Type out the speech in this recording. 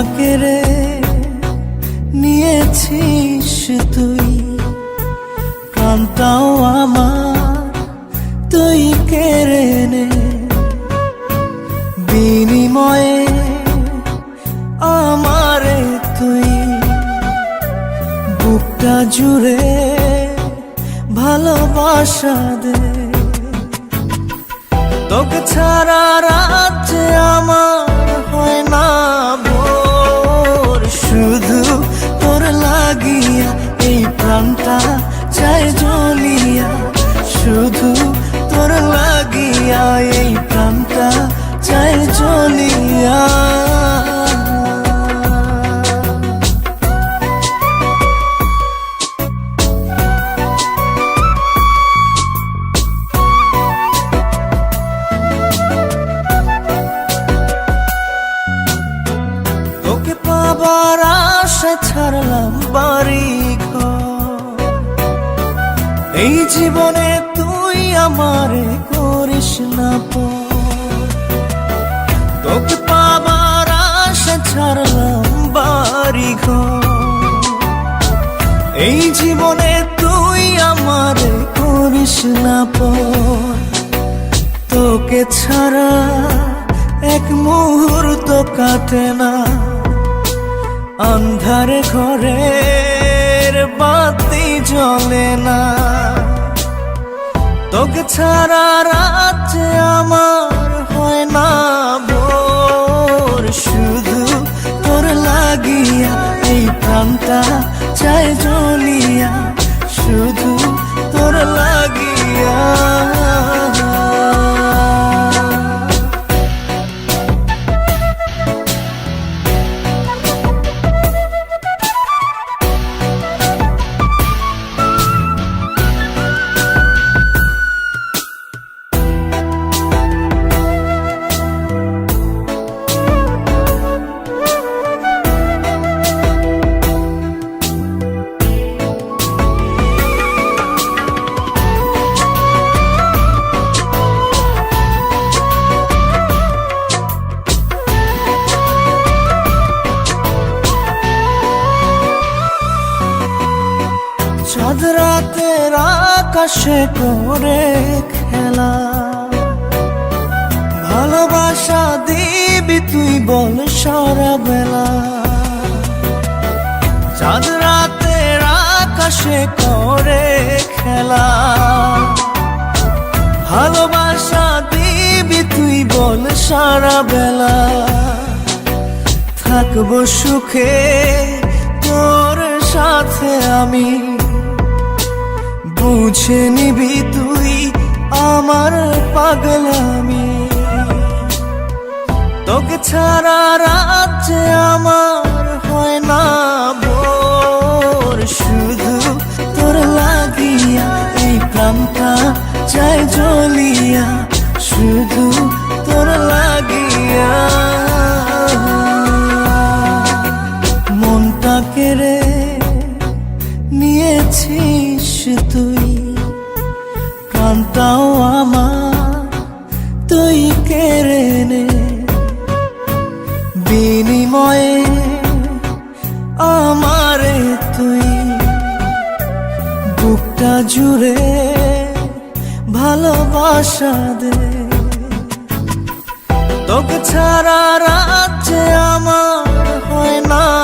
আমাকে রে, নিয়েছিস তুই। প্রাণটাও আমার, তুই কেড়ে নে। বিনিময়ে আমারে তুই। বুকটা জুড়ে ভালোবাসা দে। তোকে ছাড়া রাত শুধু তোর লাগিয়া এই প্রাণটা চাই চলিয়া। তোকে পাবার আশা ছাড়লাম বাড়ি এই জীবনে তুই আমারে করিস না। তোকে পাবার আশা ছাড়লাম বাড়ি এই জীবনে তুই আমারে করিস না পর তোকে ছাড়া এক মুহূর্ত কাটে না। অন্ধারে ঘরের বাতি জ্বলে না। তোকে ছাড়া রাজ্যে আমার হয় না ভোর। শুধু তোর লাগিয়া এই প্রাণটা চাই জ্বলিয়া চাঁদ রাতের আকাশে করে খেলা। ভালোবাসা দিবি তুই বল সারা বেলা চাঁদ রাতের আকাশে করে খেলা। ভালোবাসা দিবি তুই বল সারা বেলা থাকব সুখে তোর সাথে আমি। বুঝে নিবি তুই আমার পাগলামি। তোকে ছাড়া রাজ্যে আমার হয় না ভোর শুধু তোর লাগিয়া এই প্রাণটা চাই জ্বলিয়া। শুধু তোর লাগিয়া তুই, প্রাণটাও আমার, তুই কেড়ে নে। বিনিময়ে আমারে তুই, বুকটা জুড়ে ভালোবাসা দে। তোকে ছাড়া রাজ্যে আমার হয় না।